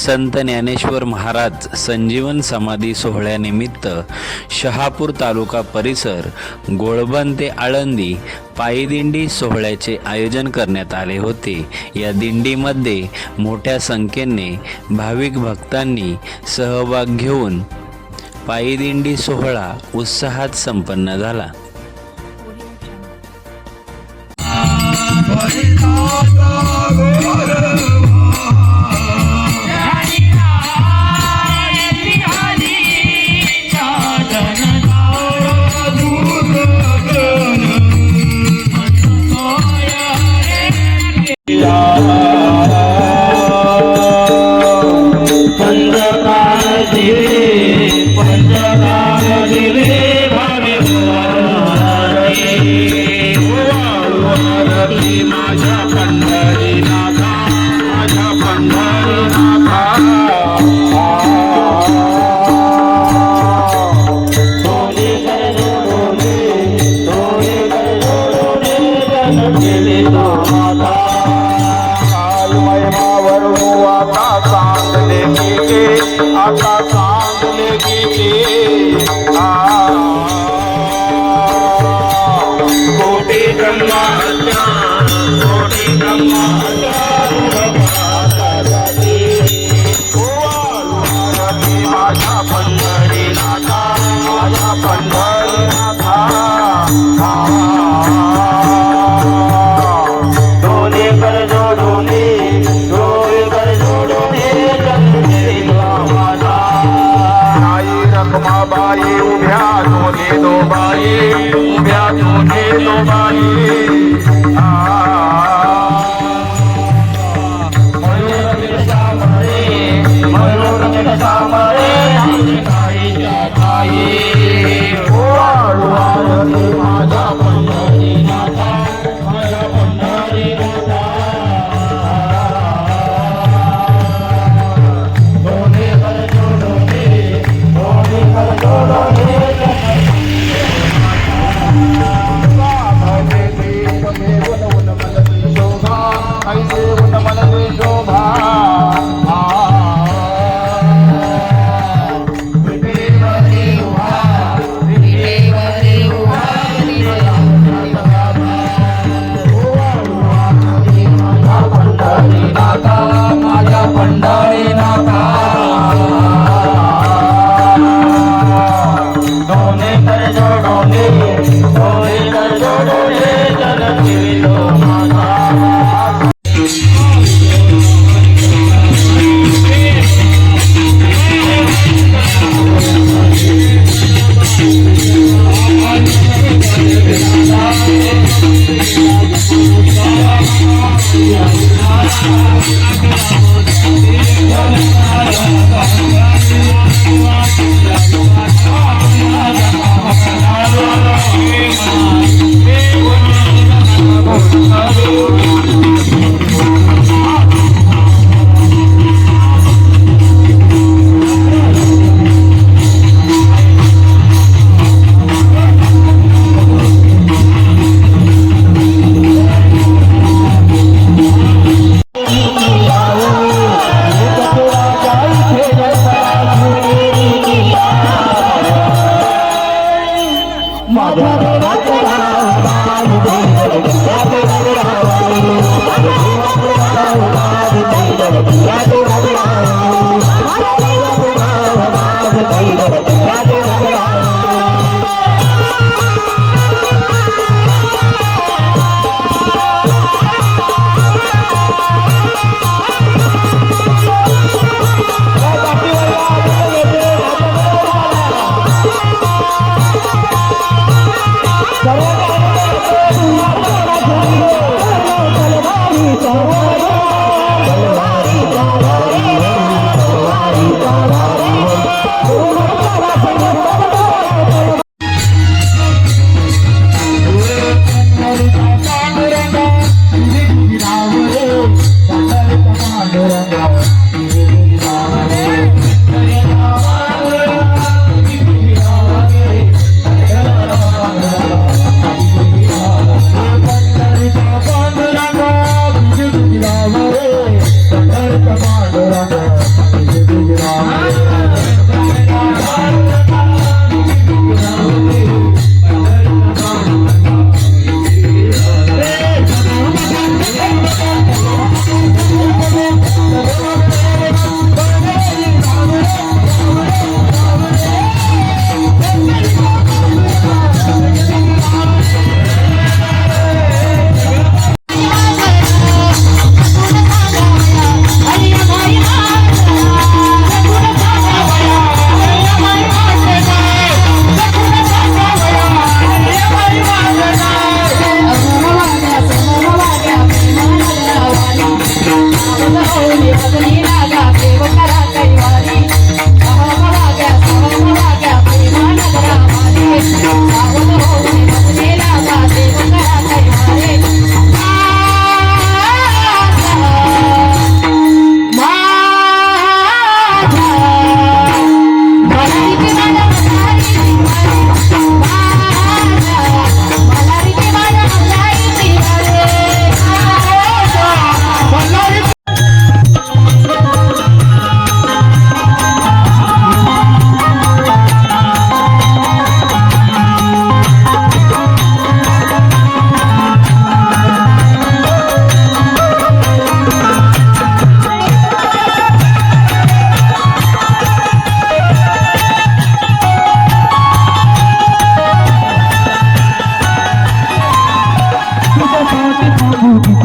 संत ज्ञानेश्वर महाराज संजीवन समाधी सोहळ्यानिमित्त शहापूर तालुका परिसर गोळबन ते आळंदी पायीदिंडी सोहळ्याचे आयोजन करण्यात आले होते. या दिंडीमध्ये मोठ्या संख्येने भाविक भक्तांनी सहभाग घेऊन पायीदिंडी सोहळा उत्साहात संपन्न झाला. कोटी ब्रह्मा कोटी ब्रह्मा माझ्या पंढरी नाथा माझ्या पंढरी नाथा कर कर आई रखमाबाई उभ्या दोन्ही दो बाई उभ्या दोन्ही তোমায়।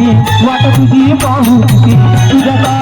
वाट तुझी पाहू तुझ्या